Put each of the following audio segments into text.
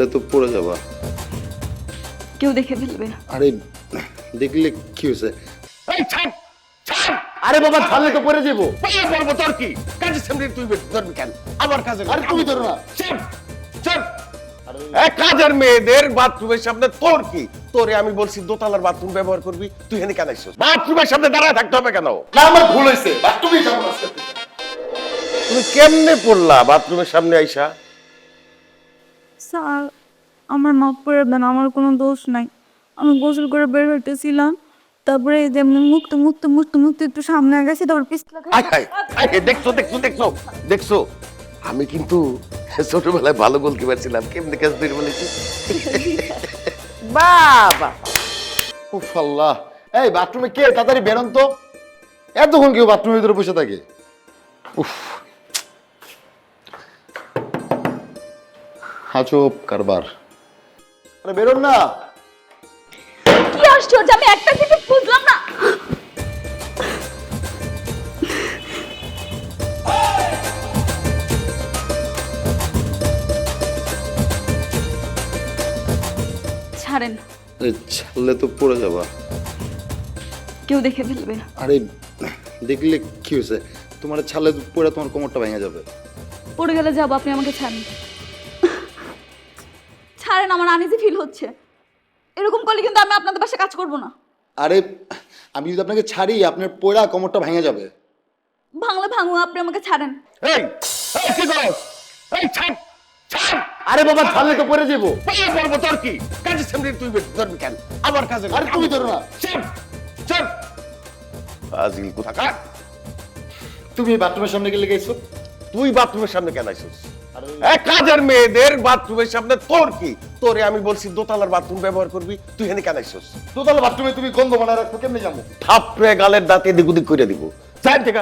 ছাড়লে তো পড়ে যাবা। কেউ দেখে ফেলবে আরে দেখলে কি হয়েছে? আরে বাবা ছাড়লে তো পড়ে যাব। পড়ব তোর কি? কাজের সামনে তুই ধরবি কেন? আমার কাজে আরে তুমি ধরো না। চল চল কাজের মেয়েদের বাথরুমের সামনে তোর কি? তোরে আমি বলছি দোতলার বাথরুম ব্যবহার করবি তুই এখানে কেন আসছিস? বাথরুমের সামনে দাঁড়ায় থাকতে হবে কেন? না আমার ভুল হয়েছে। তুমি যাব আজকে। তুমি কেমনে পড়লা বাথরুমের সামনে আইসা? স্যার আমার করে দেন, আমার কোনো দোষ নাই। আমি গোসল করে বের হইতেছিলাম, তারপরে যেমনি মুক্ত মুক্ত মুক্ত মুক্ত একটু সামনে গেছি তারপর দেখছ দেখছ দেখছ দেখছ। আমি কিন্তু ছোটবেলায় ভালো গোলকিপার ছিলাম, কেমনে ক্যাচ ধরে বলেছি? বাবা! উফ আল্লাহ। এই বাথরুমে কে? তাড়াতাড়ি বেরোন তো। এতক্ষণ কেউ বাথরুমের ভিতরে বসে থাকে? উফ আজব কারবার। আরে বেরোন না। কি আশ্চর্য আমি একটা কিছু বুঝলাম না। ছাড়েন। আরে ছাড়লে তো পড়ে যাবা। কেউ দেখে ফেলবে আরে দেখলে কি হয়েছে? তোমার ছাড়লে তো পড়ে তোমার কোমরটা ভেঙে যাবে। পড়ে গেলে যাব আপনি আমাকে ছাড়েন। ছাড়েন আমার আনিজি ফিল হচ্ছে। এরকম করলে কিন্তু আমি আপনাদের বাসায় কাজ করব না। আরে আমি যদি আপনাকে ছাড়ি আপনার পোড়া কোমরটা ভেঙে যাবে। ভাঙলে ভাঙু আপনি আমাকে ছাড়েন। এই এই কি করো এই ছাড় ছাড়। আরে বাবা ছাড়লে তো পড়ে যাব। পায়ে পড়ব তোর কি? কাজের সামনে তুই ধরবি কেন? আমার কাজে আরে তুমি ধরো না। চল চল আজিল কোথাকার? তুমি বাথরুমের সামনে গেলে গেছো? তুই বাথরুমের সামনে কেন আইছিস কাজের মেয়েদের বাথরুমের সামনে তোর কি? তোরে আমি বলছি দোতলার বাথরুম ব্যবহার করবি তুই এখানে কেন তোতালে বাথরুমে তুমি গন্ধ বানায় রাখো কেমনে থাপড়ে গালের দাঁতে এদিক ওদিক করে দিব। থেকে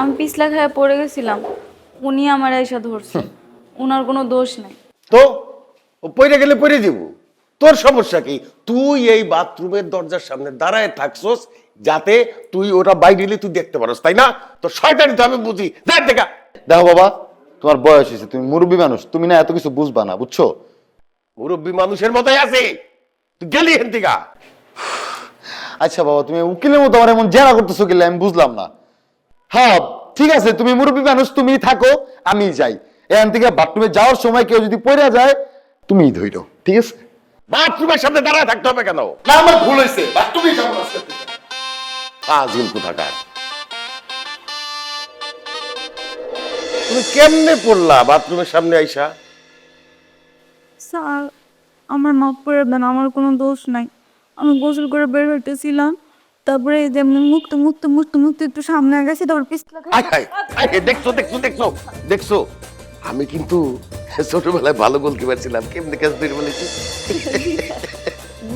আমি পিছলা খায় পড়ে গেছিলাম উনি আমার এসে ধরছে ওনার কোনো দোষ নাই। তো ও পড়ে গেলে পড়ে দিব। তোর সমস্যা কি? তুই এই বাথরুমের দরজার সামনে দাঁড়ায় থাকছস যাতে তুই ওটা বাইরে এলে তুই দেখতে পারস তাই না? তো শয়তানি তো আমি বুঝি। দেখ দেখা দেখো বাবা তোমার বয়স হয়েছে তুমি মুরব্বী মানুষ তুমি না এত কিছু বুঝবা না বুঝছ? মুরব্বী মানুষের মতোই আছে। তুই গেলি হেন থেকে। আচ্ছা বাবা তুমি উকিলের মতো আমার এমন জেরা করতেছো গেলে আমি বুঝলাম না। হ্যাঁ ঠিক আছে তুমি মুরব্বী মানুষ তুমি থাকো আমি যাই। এখান থেকে বাথরুমে যাওয়ার সময় কেউ যদি পড়ে যায় তুমি ধইরো ঠিক আছে? বাথরুমের সামনে দাঁড়ায় থাকতে হবে কেন? না আমার ভুল হয়েছে বাথরুমে যাব আজকে থেকে। কোথাকার? তুমি কেমনে পড়লা বাথরুমের সামনে আইসা? স্যার আমার মাফ করে দেন আমার কোনো দোষ নাই। আমি গোসল করে বের হইতেছিলাম তারপরে এই যেমনি মুক্ত মুক্ত মুক্ত মুক্ত একটু সামনে গেছি তারপর পিছলা আয় দেখছ দেখছ দেখছ দেখছ। আমি কিন্তু ছোটবেলায় ভালো গোলকিপার ছিলাম কেমনে ক্যাচ ধরে বলেছি?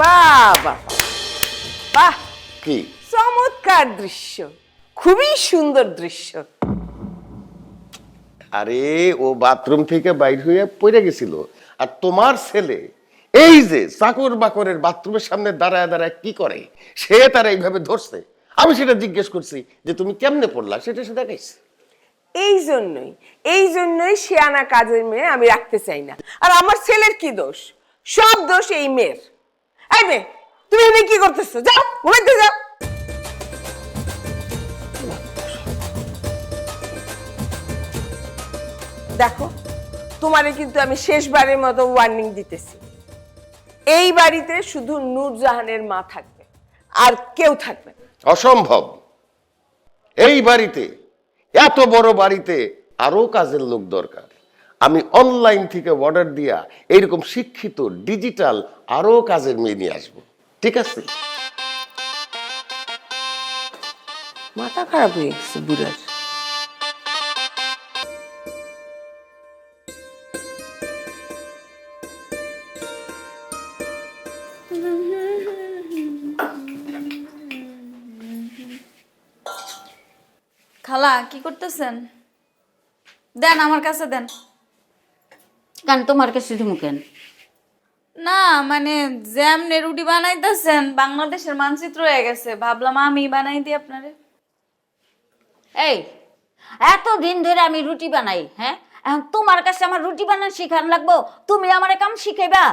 বাবা বাহ! কি? চমৎকার দৃশ্য খুবই সুন্দর দৃশ্য। আরে, ও বাথরুম থেকে বাইর হয়ে পড়ে গেছিল। আর তোমার ছেলে, এই যে চাকর বাকরের বাথরুমের সামনে দাঁড়ায় দাঁড়ায় কি করে? সে তারা এইভাবে ধরছে। আমি সেটা জিজ্ঞেস করছি যে তুমি কেমনে পড়লা? সেটা সে দেখাইছে। এই জন্যই এই জন্যই সে আনা কাজের মেয়ে আমি রাখতে চাই না। আর আমার ছেলের কি দোষ? সব দোষ এই মেয়ের। তুমি এনে কি করতেছো? যাও, ঘুমাইতে যাও। দেখো তোমারে কিন্তু আমি শেষবারের মতো ওয়ার্নিং দিতেছি। এই বাড়িতে শুধু নূরজাহানের মা থাকবে আর কেউ থাকবে না। অসম্ভব। এই বাড়িতে এত বড় বাড়িতে আরও কাজের লোক দরকার। আমি অনলাইন থেকে অর্ডার দিয়া এইরকম শিক্ষিত ডিজিটাল আরও কাজের মেয়ে নিয়ে আসব। ঠিক আছে? মাথা খারাপ হয়ে গেছে বুড়ার। কি করতেছেন? দেন আমার কাছে দেন। কেন তোমার কাছে দিমু কেন? না মানে জ্যামনে রুটি বানাইতেছেন বাংলাদেশের মানচিত্র হয়ে গেছে। ভাবলাম আমি বানাই দিই আপনারে। এই এত দিন ধরে আমি রুটি বানাই হ্যাঁ? এখন তোমার কাছে আমার রুটি বানানো শিখান লাগবো তুমি আমার কাম শিখাইবা?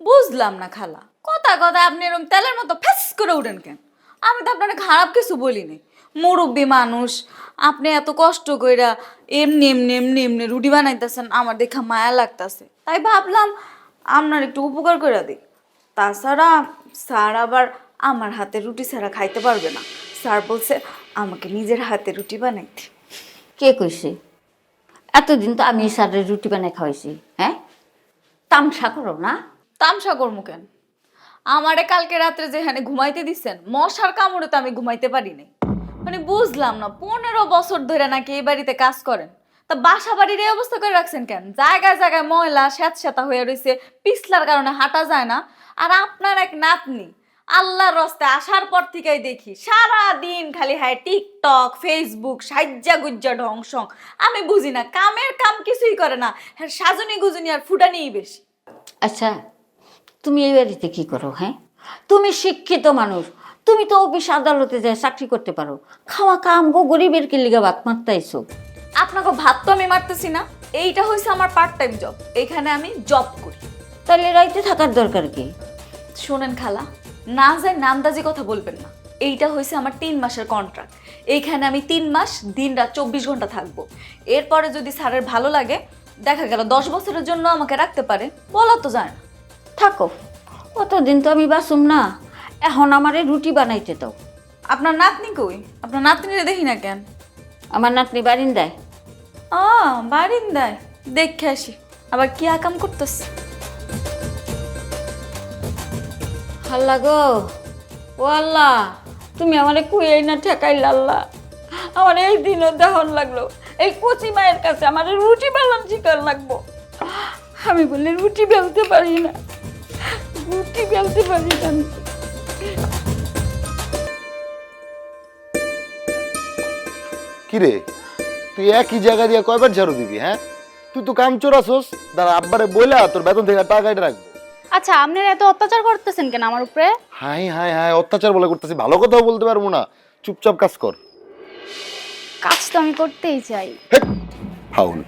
বুঝলাম না খালা। কথা কথা আপনি এরকম তেলের মতো ফেস করে উঠেন কেন? আমি তো আপনাকে খারাপ কিছু বলিনি। মুরব্বী মানুষ। আপনি এত কষ্ট কইরা এমনি এমনি এমনি এমনি রুটি বানাইতেছেন আমার দেখা মায়া লাগতাছে। তাই ভাবলাম আপনার একটু উপকার করে দিই। তাছাড়া স্যার আবার আমার হাতে রুটি ছাড়া খাইতে পারবে না। স্যার বলছে আমাকে নিজের হাতে রুটি বানাইতে। কে কইছে? এতদিন তো আমি স্যারের রুটি বানাই খাওয়াইছি হ্যাঁ? তামসা করো না। তামসা করব কেন? আমারে কালকে রাত্রে যেখানে ঘুমাইতে দিচ্ছেন মশার কামড়ে তো আমি ঘুমাইতে পারি নাই। মানে বুঝলাম না, পনেরো বছর ধরে নাকি এই বাড়িতে কাজ করেন। তা বাসা বাড়ির এই অবস্থা করে রাখছেন কেন? জায়গায় জায়গায় ময়লা, স্যাঁতস্যাঁতা হয়ে রয়েছে, পিছলার কারণে হাঁটা যায় না। আর আপনার এক নাতনি, আল্লাহর রস্তে আসার পর থেকেই দেখি সারা দিন খালি হায় টিকটক, ফেসবুক সাজ্জা গুজ্জা ঢংসং। আমি বুঝি না, কামের কাম কিছুই করে না হ্যাঁ সাজনি গুজনি আর ফুটানিই বেশি। আচ্ছা তুমি এই বাড়িতে কি করো হ্যাঁ? তুমি শিক্ষিত মানুষ তুমি তো অফিস আদালতে যায় চাকরি করতে পারো। খাওয়া কাম গো গরিবের কি লিগা বাত মারতাইছো? আপনাকে ভাত তো আমি মারতেছি না এইটা হয়েছে আমার পার্ট টাইম জব এখানে আমি জব করি। তাহলে রাইতে থাকার দরকার কি? শোনেন খালা না যায় নামদাজি কথা বলবেন না এইটা হয়েছে আমার তিন মাসের কন্ট্রাক্ট এইখানে আমি তিন মাস দিন রাত চব্বিশ ঘণ্টা থাকব। এরপরে যদি স্যারের ভালো লাগে দেখা গেল দশ বছরের জন্য আমাকে রাখতে পারে বলা তো যায় না। থাকো অতদিন তো আমি বাসুম না। এখন আমারে রুটি বানাইতে দাও। আপনার নাতনি কই? আপনার নাতনিরে দেখি না কেন? আমার নাতনি বারিন্দায়। আ বারিন্দায়। দেখে আসি। আবার কি আকাম করতেছে? আল্লাহ গো। ও আল্লাহ তুমি আমারে কুয়ে না ঠেকাইল আল্লাহ। আমার এই দিনও দেহন লাগল। এই কচি মায়ের কাছে আমার রুটি বেলন শিকার লাগবো। আমি বললে রুটি বেলতে পারি না। রুটি বেলতে পারি না কিরে? তুই একই জায়গা দিয়ে কয়বার ঝাড়ু দিবি হ্যাঁ? তুই তো কাম চোরাছোস দাঁড়া আব্বারে বইলা তোর বেতন থেকে টাকা কেটে রাখব। আচ্ছা আপনারা এত অত্যাচার করতেছেন কেন আমার উপরে? হাই হাই হাই অত্যাচার বলে করতেছি। ভালো কথাও বলতে পারব না। চুপচাপ কাজ কর। কাজ তো আমি করতেই চাই। হেট, ফাউল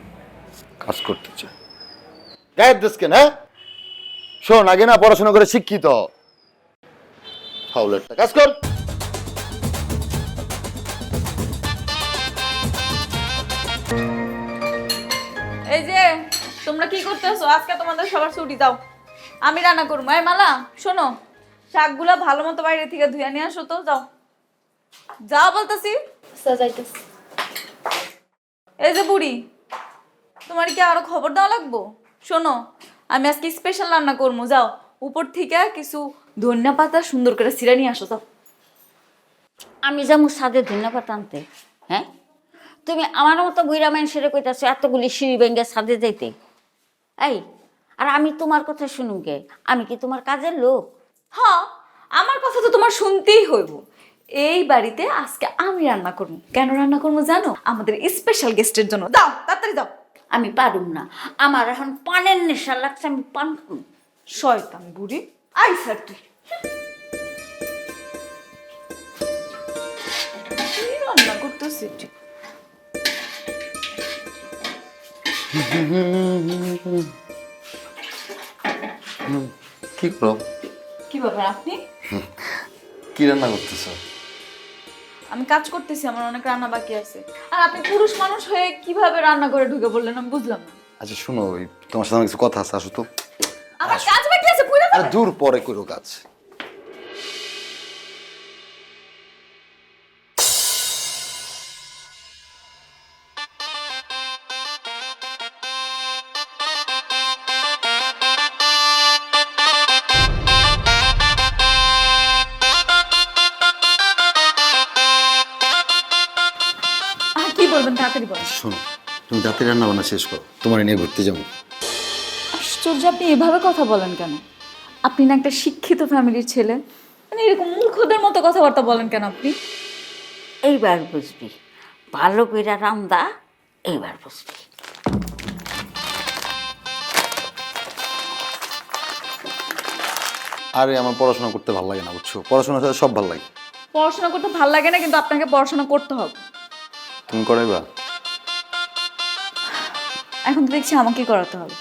কাজ করতে চায় গায়ের দেশ কেন হ্যাঁ? শোন আগে না পড়াশোনা করে শিক্ষিত হ। ফাউল একটা কাজ কর। তোমরা কি করতেছো? আজকে তোমাদের সবার ছুটি দাও আমি রান্না করব। এই মালা শোনো শাকগুলা ভালো মতো বাইরে থেকে ধুয়ে নিয়ে আসো তো যাও। যাও বলতেছি। সাজাইতেছি। এই যে বুড়ি তোমার কি আরও খবর দেওয়া লাগবো? শোনো আমি আজকে স্পেশাল রান্না করব যাও। উপর থেকে কিছু ধনিয়া পাতা সুন্দর করে সিরা নিয়ে আসো যাও। আমি যেমন সাদে ধন্যবাদ আনতে হ্যাঁ? তুমি আমার মতো বুড়া মানুষের কইতাছো এতগুলি সিঁড়ি ভেঙ্গে সাদে যাইতে। এই আর আমি তোমার কথা শুনুম কে আমি কি তোমার কাজের লোক? হ্যাঁ আমার কথা তো তোমার শুনতেই হইব। এই বাড়িতে আজকে আমি রান্না করব। কেন রান্না করব জানো? আমাদের স্পেশাল গেস্টের জন্য। দাও তাড়াতাড়ি দাও। আমি পারুম না। আমার এখন পানের নেশা লাগছে আমি পান। শয়তান বুড়ি। আই স্যার তুই। রান্না করতেছি কি করো কি ব্যাপার আপনি? কি রান্না করতেছ? আমি কাজ করতেছি আমার অনেক রান্না বাকি আছে। আর আপনি পুরুষ মানুষ হয়ে কীভাবে রান্না করে ঢুকে বললেন আমি বুঝলাম না। আচ্ছা শোনো ওই তোমার সাথে আমার কিছু কথা আছে আসো তো। আমার কাজ বাকি আছে পুরো আরে দূর পরে করো কাজ। শোনো তুমি রাতে রান্না বান্না শেষ করো তোমার নিয়ে ঘুরতে যাব। আশ্চর্য আপনি এভাবে কথা বলেন কেন? আপনি না একটা শিক্ষিত ফ্যামিলির ছেলে। মানে এরকম মূর্খদের মতো কথাবার্তা বলেন কেন আপনি? এইবার বুঝবি ভালো কইরা রান্দা এইবার বুঝবি। আরে আমার পড়াশোনা করতে ভালো লাগে না বুঝছ? পড়াশোনার সাথে সব ভালো লাগে। পড়াশোনা করতে ভালো লাগে না কিন্তু আপনাকে পড়াশোনা করতে হবে। তুমি করাইবা? এখন তো দেখছি আমাকেই করাতে হবে।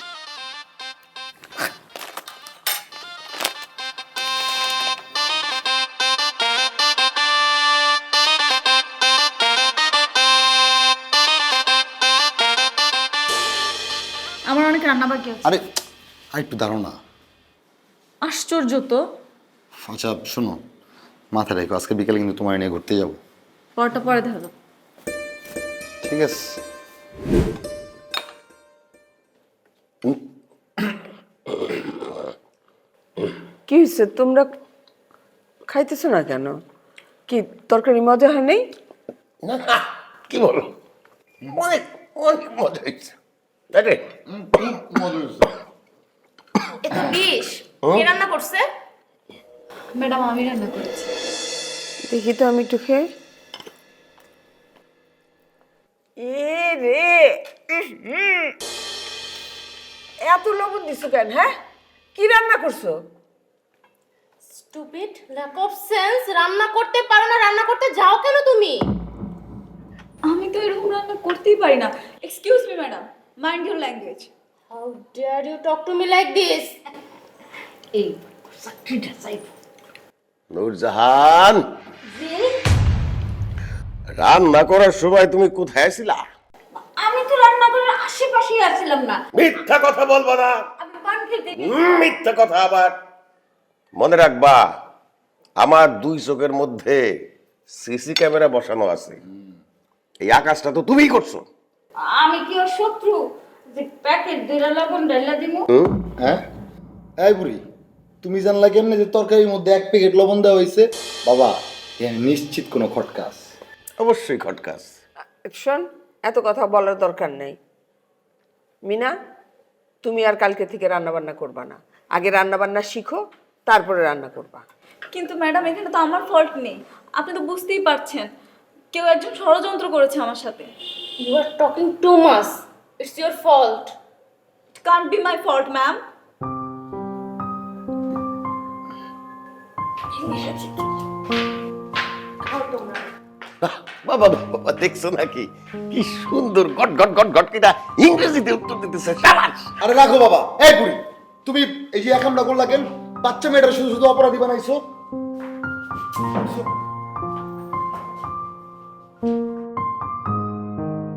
আমার অনেক রান্না বাকি আছে। আরে আর একটু দাঁড়ো না। আশ্চর্য তো। আচ্ছা শোনো মাথায় রেখো আজকে বিকেলে কিন্তু তোমার নিয়ে ঘুরতে যাব। পরটা পরে ধরো ঠিক আছে। হয়েছে তোমরা খাইতেছো না কেন? কি তরকারি মজা হয় নাই? না না, কি বলো? অনেক অনেক মজা হয়েছে। তাই রে? এ তো বিষ। কে রান্না করছে? ম্যাডাম আমি রান্না করেছি। দেখি তো আমি একটু খেয়ে। এ রে এত লবণ দিছো কেন হ্যাঁ? কি রান্না করছ? স্টুপিড ল্যাক অফ সেন্স রান্না করতে পারো না রান্না করতে যাও কেন তুমি? আমি তো এরকম রান্না করতেই পারি না। Excuse me madam mind your language how dare you talk to me like this এই চাকরিটা চাইব। নূরজাহান রান্না করার সময় তুমি কোথায় ছিলা? আমি তো রান্না করে আশেপাশেই আসছিলাম না। মিথ্যা কথা বলব না। আমি পান খেতে মিথ্যা কথা আবার। মনে রাখবা আমার দুই চোখের মধ্যে সিসি ক্যামেরা বসানো আছে। এই আকাশটা তো তুমিই করছ। আমি কি ওর শত্রু? যে প্যাকেট দুইটা লবণ ডাইলা দিমু? হ্যাঁ? এই বুড়ি তুমি জানলা কেমনে যে তরকারির মধ্যে এক প্যাকেট লবণ দেওয়া হয়েছে? বাবা নিশ্চিত কোনো খটকা আছে অবশ্যই খটকাস। শোন এত কথা বলার দরকার নেই। মিনা তুমি আর কালকে থেকে রান্না বান্না করবা না। আগে রান্না বান্না শিখো তারপরে রান্না করবা। কিন্তু ম্যাডাম এখানে তো আমার ফল্ট নেই। আপনি তো বুঝতেই পারছেন। কেউ একজন ষড়যন্ত্র করেছে আমার সাথে। You are talking too much it's your fault it can't be my fault ma'am বাবা বাবা দেখছ নাকি? কি সুন্দর গট গট গট গট কিনা ইংরেজিতে উত্তর দিতেছে। সাবাস! আরে রাখো বাবা। এই বুড়ি তুমি এই যে একামটা করলা কেন? বাচ্চা মেয়েটা শুধু শুধু অপরাধী বানাইছো?